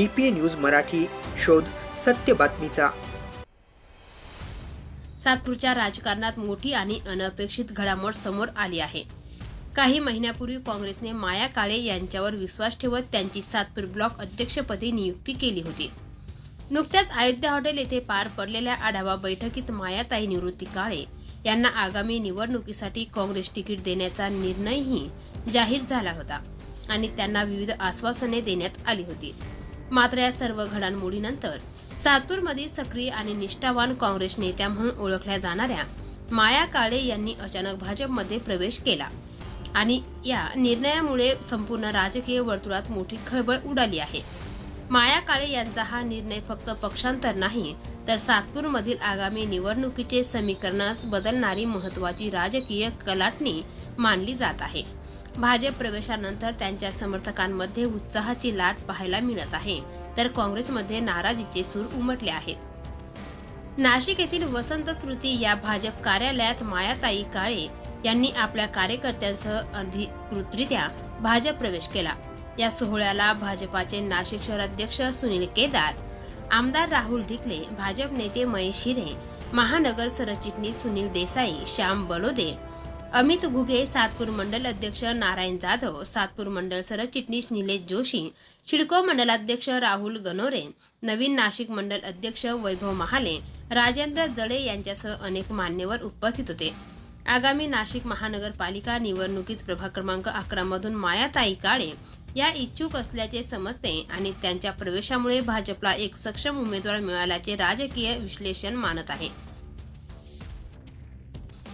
DPA news Marathi शोध सत्य बातमीचा. सातपूरच्या राजकारणात मोठी आणि अनपेक्षित घडामोड समोर आली आहे. काही महिन्यापूर्वी काँग्रेसने माया काळे यांच्यावर विश्वास ठेवत त्यांची सातपूर ब्लॉक अध्यक्षपदी नियुक्ती केली होती. नुकत्याच अयोध्या हॉटेल येथे पार पडलेल्या आढावा बैठकीत मायाताई निवृत्ती काळे यांना आगामी निवडणुकीसाठी काँग्रेस तिकीट देण्याचा निर्णयही जाहीर झाला होता आणि त्यांना विविध आश्वासने देण्यात आली होती. मात्र या सर्व घडामोडीनंतर सातपूरमध्ये सक्रिय आणि निष्ठावान काँग्रेस नेत्या म्हणून ओळखल्या जाणाऱ्या माया काळे यांनी अचानक भाजपमध्ये प्रवेश केला. आणि या निर्णयामुळे संपूर्ण राजकीय वर्तुळात मोठी खळबळ उडाली आहे. माया काळे यांचा हा निर्णय फक्त पक्षांतर नाही तर सातपूरमधील आगामी निवडणुकीचे समीकरणास बदलणारी महत्वाची राजकीय कलाटणी मानली जात आहे. भाजप प्रवेशानंतर त्यांच्या समर्थकांमध्ये उत्साहाची लाट पाहायला मिळत आहे. तर काँग्रेसमध्ये नाराजीचे सूर उमटले आहेत. नाशिक येथील वसंत श्रुती या भाजप कार्यालयात मायाताई काळे यांनी आपल्या कार्यकर्त्यांसह अधिकृतरित्या भाजप प्रवेश केला. या सोहळ्याला भाजपाचे नाशिक शहराध्यक्ष सुनील केदार आमदार राहुल ढिकले भाजप नेते महेश हिरे महानगर सरचिटणीस सुनील देसाई श्याम बलोदे अमित घुगे सातपूर मंडल अध्यक्ष नारायण जाधव सातपूर मंडल सरचिटणीस निलेश जोशी शिडको मंडलाध्यक्ष राहुल गनोरे नवीन नाशिक मंडल अध्यक्ष वैभव महाले राजेंद्र जडे यांच्यासह अनेक मान्यवर उपस्थित होते. आगामी नाशिक महानगरपालिका निवडणुकीत प्रभाग क्रमांक अकरा मधून मायाताई काळे या इच्छुक असल्याचे समजते आणि त्यांच्या प्रवेशामुळे भाजपला एक सक्षम उमेदवार मिळाल्याचे राजकीय विश्लेषण मानत आहे.